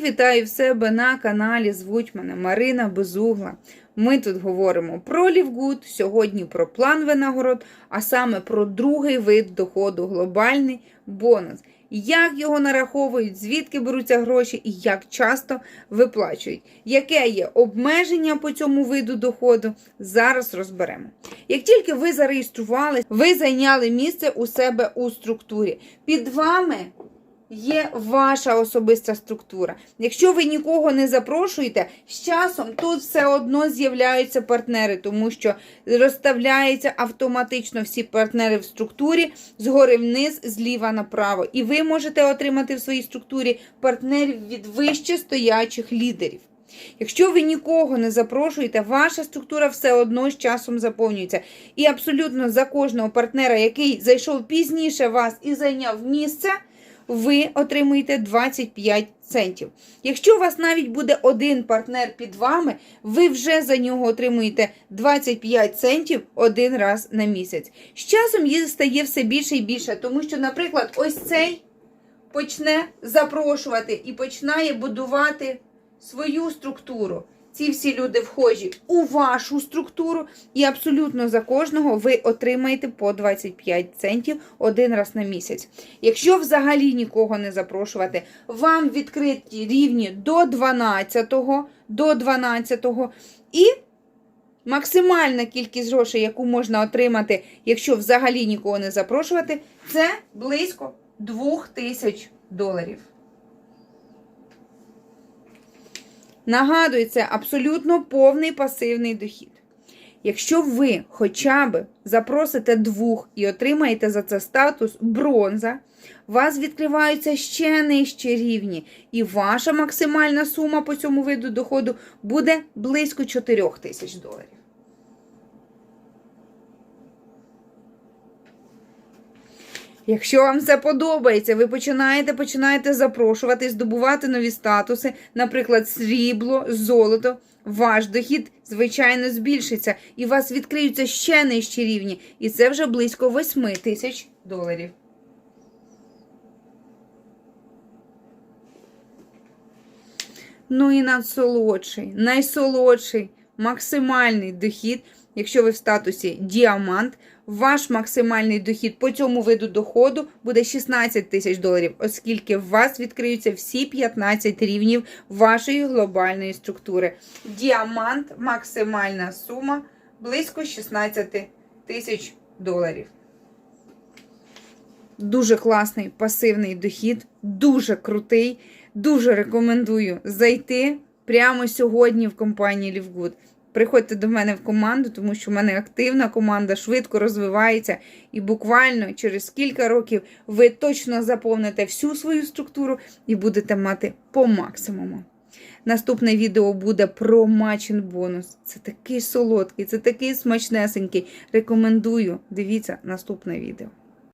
Вітаю в себе на каналі. Звуть мене Марина Безугла. Ми тут говоримо про Лівгуд, сьогодні про план винагород, а саме про другий вид доходу глобальний бонус. Як його нараховують, звідки беруться гроші і як часто виплачують. Яке є обмеження по цьому виду доходу? Зараз розберемо. Як тільки ви зареєстрували, ви зайняли місце у себе у структурі. Під вами є ваша особиста структура. Якщо ви нікого не запрошуєте, з часом тут все одно з'являються партнери, тому що розставляються автоматично всі партнери в структурі згори вниз, зліва направо. І ви можете отримати в своїй структурі партнерів від вище стоячих лідерів. Якщо ви нікого не запрошуєте, ваша структура все одно з часом заповнюється. І абсолютно за кожного партнера, який зайшов пізніше вас і зайняв місце, ви отримуєте 25 центів. Якщо у вас навіть буде один партнер під вами, ви вже за нього отримуєте 25 центів один раз на місяць. З часом їх стає все більше і більше, тому що, наприклад, ось цей почне запрошувати і починає будувати свою структуру. Ці всі люди вхожі у вашу структуру, і абсолютно за кожного ви отримаєте по 25 центів один раз на місяць. Якщо взагалі нікого не запрошувати, вам відкриті рівні до 12, до 12 і максимальна кількість грошей, яку можна отримати, якщо взагалі нікого не запрошувати, це близько 2000 доларів. Нагадую, це абсолютно повний пасивний дохід. Якщо ви хоча б запросите двох і отримаєте за це статус бронза, у вас відкриваються ще нижчі рівні, і ваша максимальна сума по цьому виду доходу буде близько 4 тисяч доларів. Якщо вам це подобається, ви починаєте починаєте запрошувати, здобувати нові статуси, наприклад, срібло, золото, ваш дохід, звичайно, збільшиться, і у вас відкриються ще нижчі рівні, і це вже близько 8 тисяч доларів. Ну і надсолодший, найсолодший, максимальний дохід, якщо ви в статусі діамант, ваш максимальний дохід по цьому виду доходу буде 16 тисяч доларів, оскільки в вас відкриються всі 15 рівнів вашої глобальної структури. Діамант, максимальна сума близько 16 тисяч доларів. Дуже класний пасивний дохід, дуже крутий. Дуже рекомендую зайти прямо сьогодні в компанії Лівгуд. Приходьте до мене в команду, тому що в мене активна команда швидко розвивається, і буквально через кілька років ви точно заповните всю свою структуру і будете мати по максимуму. Наступне відео буде про матчин бонус. Це такий солодкий, це такий смачнесенький. Рекомендую. Дивіться наступне відео.